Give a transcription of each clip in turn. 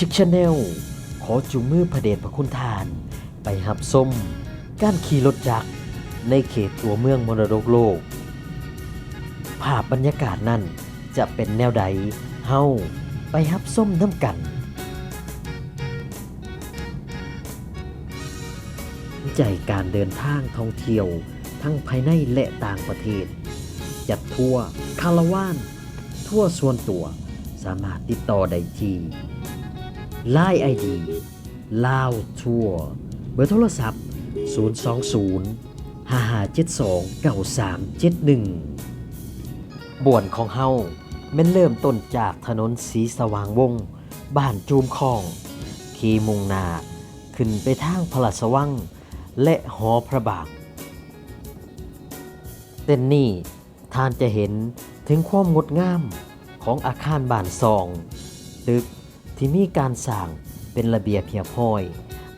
จิกชาแนลขอจุงมือพระเดชพระคุณทาน ไปหับส้มการขี่รถจักรในเขตตัวเมืองมรดกโลก ภาพบรรยากาศนั้นจะเป็นแนวใดเฮาไปฮับส้มน้ำกัน ใจการเดินทางท่องเที่ยวทั้งภายในและต่างประเทศ จัดทัวร์คาราวาน ทั่วส่วนตัวสามารถติดต่อได้ที่ Line ID ลาวทัวร์เบอร์โทรศัพท์ 020 5572 9371 บ่วนของเฮาแม่นเริ่มต้นจากถนนสีสว่างวง บ้านจูมคอง ขี่มุงนาขึ้นไปทางพระราชวัง และหอพระบางเต้นนี่ท่านจะเห็นถึงความงดงามของอาคารบ้านซอง ตึก ที่มีการสร้างเป็นระเบียบเพียบห้อย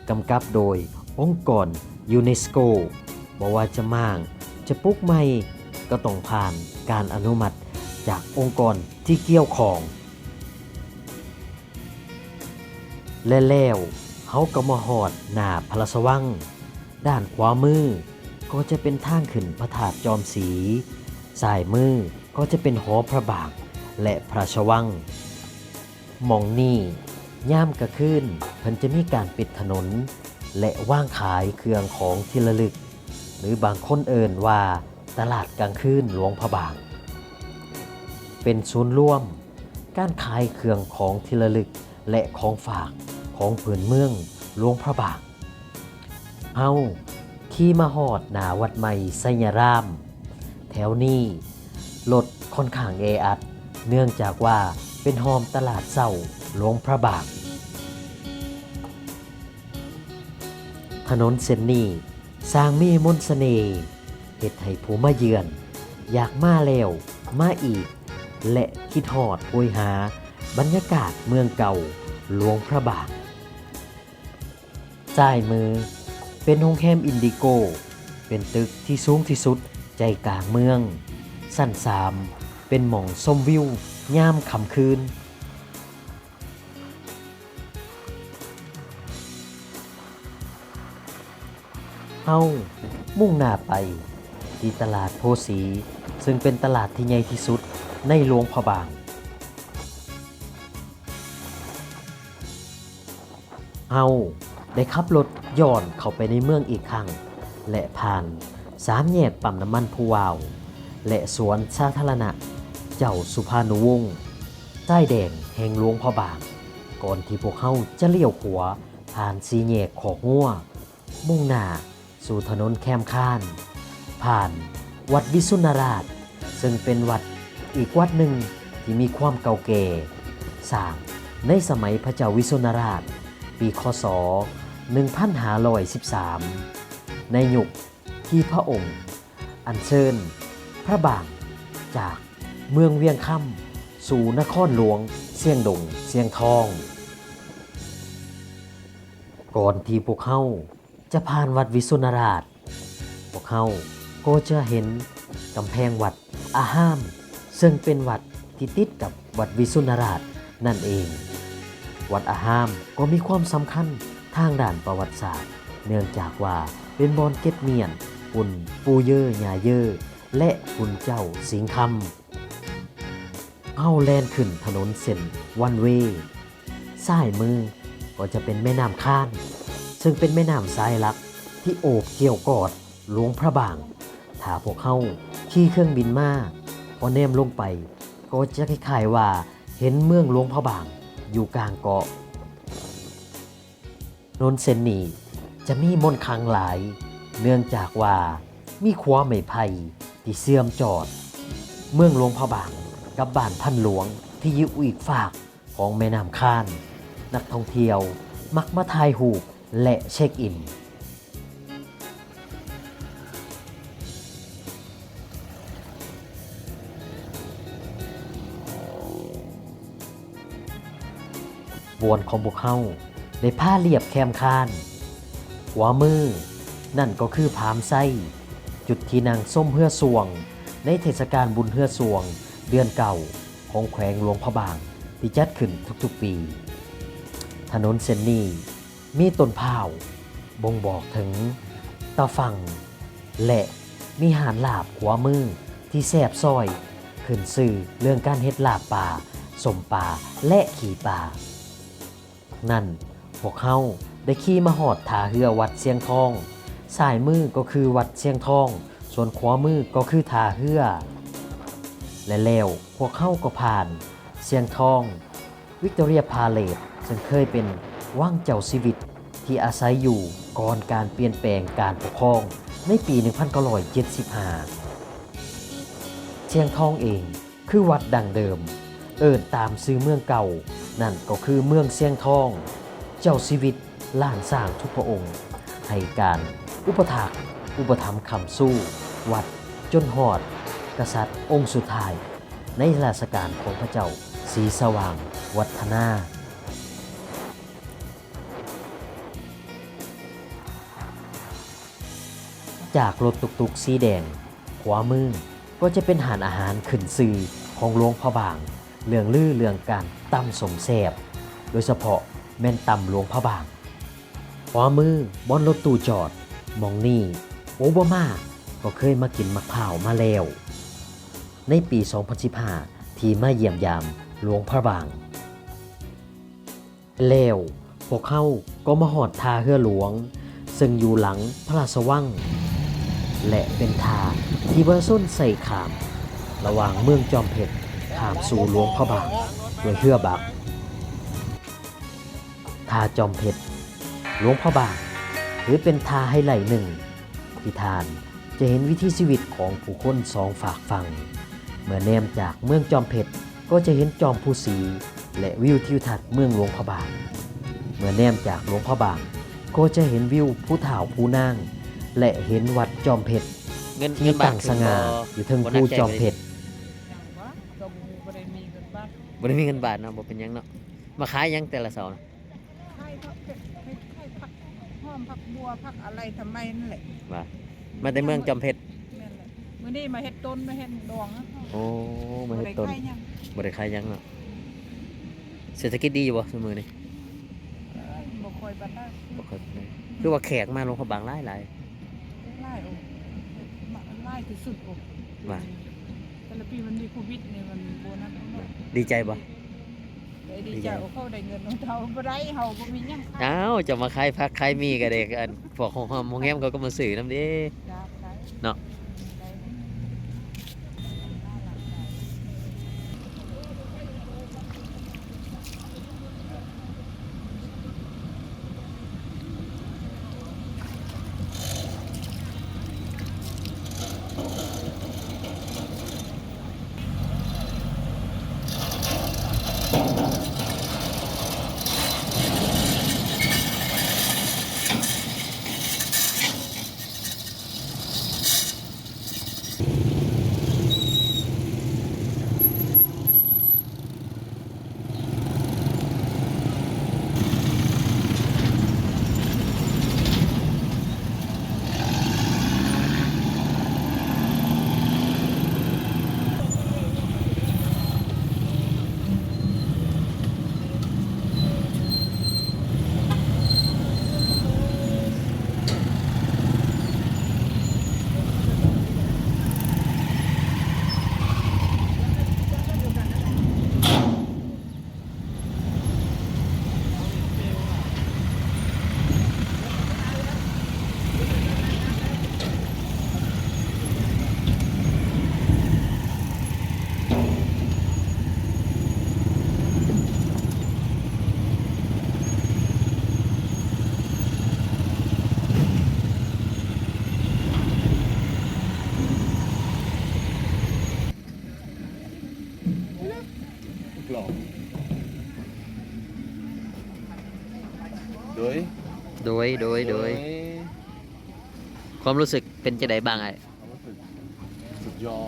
กำกับโดยองค์กรยูเนสโกบอกว่าจะมั่างจะปลุกใหม่ก็ต้องผ่านการอนุมัติจากองค์กรที่เกี่ยวของ และแล้วเขาก็มาหอดหน้าพระราชวังด้านขวามือ ก็จะเป็นทางขึ้นพระธาตุจอมศรีสายมือก็จะเป็นหอพระบางและพระชวัง มองนี่ย่ามกระคืนเพิ่นจะมีการปิดถนน และว่างขายเครื่องของที่ระลึก หรือบางคนเอ่นว่าตลาดกลางคืนหลวงพระบาง เป็นศูนย์ร่วม การขายเครื่องของที่ระลึกและของฝากของผืนเมืองหลวงพระบางเฮาขี่มาหอดหนาวัดใหม่ไสยราม แถวนี้รถค่อนข้างเออัด เนื่องจากว่า เป็นหอมตลาดเศร้าหลวงพระบางถนนเส้นนี้สร้างมีมนต์เสน่ห์เหตุให้ผู้มาเยือน อยากมาแล้วมาอีก และคิดหอดโอยหา บรรยากาศเมืองเก่าหลวงพระบางจ่ายมือ เป็นโรงแรมอินดิโก เป็นตึกที่สูงที่สุดใจกลางเมือง สั้นสามเป็นหม่องชมวิว ย่ามค่ำคืน เฮามุ่งหน้าไปที่ตลาดโพสี ซึ่งเป็นตลาดที่ใหญ่ที่สุดในหลวงพระบาง เฮาได้ขับรถย้อนเข้าไปในเมืองอีกครั้ง และผ่านสามแยกปั๊มน้ำมันผู้วาว และสวนสาธารณะ เจ้าสุภานุวงศ์ใต้แดงแห่งหลวงพระบาง ก่อนที่พวกเขาจะเลี้ยวขวาผ่านสีแยกขอกงัวมุ่งหน้าสู่ถนนแคมข้าน ผ่านวัดวิสุนราช ซึ่งเป็นวัดอีกวัดหนึ่งที่มีความเก่าแก่สร้างในสมัยพระเจ้าวิสุนราช ปีคศ 1513 ในยุคที่พระองค์ อัญเชิญพระบางจาก เมืองเวียงค่ำสู่นครหลวง เสียงดง เสียงทอง ก่อนที่พวกเขาจะผ่านวัดวิสุนราช พวกเขาก็จะเห็นกำแพงวัดอาห้าม ซึ่งเป็นวัดที่ติดกับวัดวิสุนราชนั่นเอง วัดอาห้ามก็มีความสำคัญทางด้านประวัติศาสตร์ เนื่องจากว่าเป็นบอนเก็บเมียนปุ่นปูเยอร์ยาเยอร์และปุ่นเจ้าสิงคำ เอาแลนขึ้นถนนเส้นวันเวซ้ายมือก็จะเป็นแม่น้ำข้าน ซึ่งเป็นแม่น้ำสายหลักที่โอบเกี่ยวกอดหลวงพระบาง ถ้าพวกเขาขี่เครื่องบินมาพอแนมลงไป ก็จะคล้ายๆว่าเห็นเมืองหลวงพระบางอยู่กลางเกาะนนเซนนีจะมีมนต์คลังหลาย เนื่องจากว่ามีขวาไม้ไผ่ที่เสื่อมจอด เมืองหลวงพระบาง กับบ้านพันหลวงที่อยู่อีกฝากของแม่น้ำข้าน นักท่องเที่ยวมักมาถ่ายรูปและเช็คอิน บวนของพวกเขาได้ผ้าเรียบแคมคานหัวมือ นั่นก็คือพามไส้ จุดที่นางส้มเฮือสวง ในเทศกาลบุญเฮือสวง เดือนเก่าของแขวงหลวงพระบางที่จัดขึ้นทุกๆปี ถนนเส้นนี้มีต้นพาวบ่งบอกถึงตาฟังและมีหานลาบขวามือที่แสบซอย ขึ้นสื่อเรื่องการเฮ็ดลาบป่าสมป่าและขี่ป่า นั่นพวกเขาได้ขี่มาหอดถาเรือวัดเสียงทองสายมือก็คือวัดเสียงทอง ส่วนขวามือก็คือถาเรือ และแล้วพวกเข้าก็ผ่านเสียงทอง วิกตอเรียพาเลตซึ่งเคยเป็นว่างเจ้าชีวิตที่อาศัยอยู่ก่อนการเปลี่ยนแปลงการปกครองในปี 1975 เชียงทองเองคือวัดดังเดิม เอิญตามซื้อเมืองเก่า นั่นก็คือเมืองเชียงทอง เจ้าชีวิตล้านสร้างทุกพระองค์ให้การอุปถักอุปถัมภ์คำสู้ วัดจนหอด กษัตริย์องค์สุดท้าย ในราชการของพระเจ้าศรีสว่าง วัฒนา จากรถตุกๆสีแดง ขวามือก็จะเป็นหานอาหารขึ้นซื่อของหลวงพระบางเรื่องลือเรื่องการตำสมแสบโดยเฉพาะแม่นตำหลวงพระบางขวามือบอนรถตู้จอดมองนี่โอบามาก็เคยมากินมะพร้าวมาแล้ว ในปี 2015 ที่มาเยี่ยมยามหลวงพระบาง แล้วพวกเขาก็มาหอดทาเฮือหลวง ซึ่งอยู่หลังพระราชวัง และเป็นทาที่ว่าส้นใส่ขาม ระหว่างเมืองจอมเพชรขามสู่หลวงพระบางโดยเพื่อบักทาจอมเพชรหลวงพระบางถือเป็นทาให้ไหลท์หนึ่งที่ทานจะเห็นวิถีชีวิตของผู้คนสองฝากฟัง เมื่อแนมจากเมืองจอมเพชรก็จะเห็นจอมภูสี และวิวทิวทัศน์เมืองหลวงพระบาง เมื่อแนมจากหลวงพระบาง ก็จะเห็นวิวภูเถาภูนางและเห็นวัดจอมเพชรเงินที่เงินบาตั้ทงสง่าอยู่เทึงบ่ภูนักใจจอมเพชรอย่างวะก็บ่ได้มีเงินบ้านบ่ได้มีเงินบาทเนาะบ่เป็นหยังเนาะมาขายหยังแต่ละเสาร์นะไข่พักเป็ดไข่ไข่พักหอมพักบัวพักอะไรทำไมนั่นแหละว่ามาแต่เมืองจอมเพชรนั่นแหละ มื้อนี้มาเฮ็ดต้นมาเฮ็ดดวงนะโอ้มาเฮ็ดต้นบ่ไข่หยังบ่ได้ขายหยังเนาะเศรษฐกิจดีอยู่บ่ซุมื้อนี้เอ้ยบ่ค่อยปานใดบ่ค่อยได้คือว่าแขกมาลงพระบางหลายหลายไล่โอ้มาไล่ที่สุดโอ้ว่าแต่ละปีมันมีโควิดนี่มันโบนัสเนาะดีใจบ่ได้ดีใจโอ้เขาได้เงินของเขาบ่ได้เฮาบ่มีหยังขายอ้าวจะมาขายผักขายมีก็ได้อันพวกของหอมของแฮมเขาก็มาซื้อนำเด้จ้าขายเนาะ โดย โดยโดยโดย ความรู้สึกเป็นจังไดบ้างไอ้ความรู้สึกสุดยอ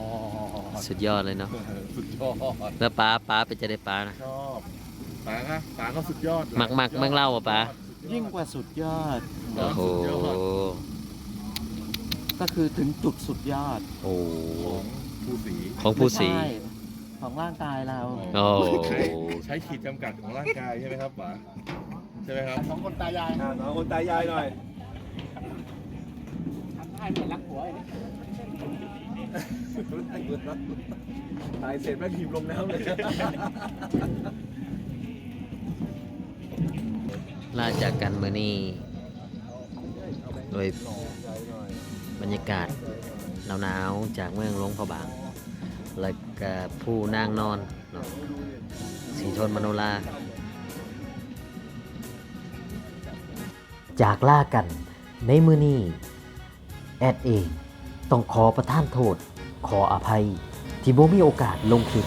ด สุดยอดเลยเนาะสุดยอด แล้วป้าป้าเป็นจังไดป้านะ ชอบป๋าก็ป๋าก็สุดยอดมักมักเมืองเล่าอะป๋า ยิ่งกว่าสุดยอด โอ้โหสุดยอดก็คือถึงจุดสุดยอดโอ้ของผู้สี ของผู้สี ไม่ใช่ของร่างกายเรา โอ้ใช้ใช้ขีดจำกัดของร่างกายใช่ไหมครับป๋า ใช่ไหมครับสองคนตายายอ่าสองคนตายายหน่อยทำให้เหมือนรักผัวไอ้นี่ตายเสร็จแม่งหีบลงน้ำเลยลาจากกันมื้อนี้โดยบรรยากาศหนาวๆจากเมืองหลวงพระบาง แล้วก็ผู้นางนอนเนาะสีทนมโนรา จากล่ากันในมือนี้แอดเองต้องขอประทานโทษ ขออภัย ที่บ่มีโอกาสลงคลิป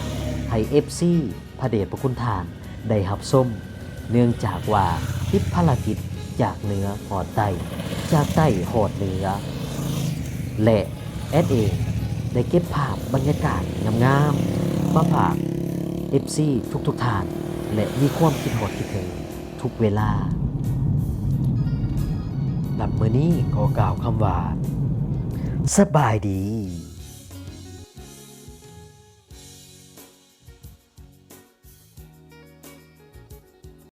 ให้เอฟซีพระเดชพระคุณทาน ได้หับส้ม เนื่องจากว่าติดภารกิจจากเหนือหอดใต้จากใต้หอดเหนือ และแอดเองได้เก็บภาพบรรยากาศงามๆมาฝากเอฟซีทุกๆทท่าน และมีความคิดหดคิดถึงทุกเวลา ลำมือนี้ขอกล่าวคำว่า สบายดี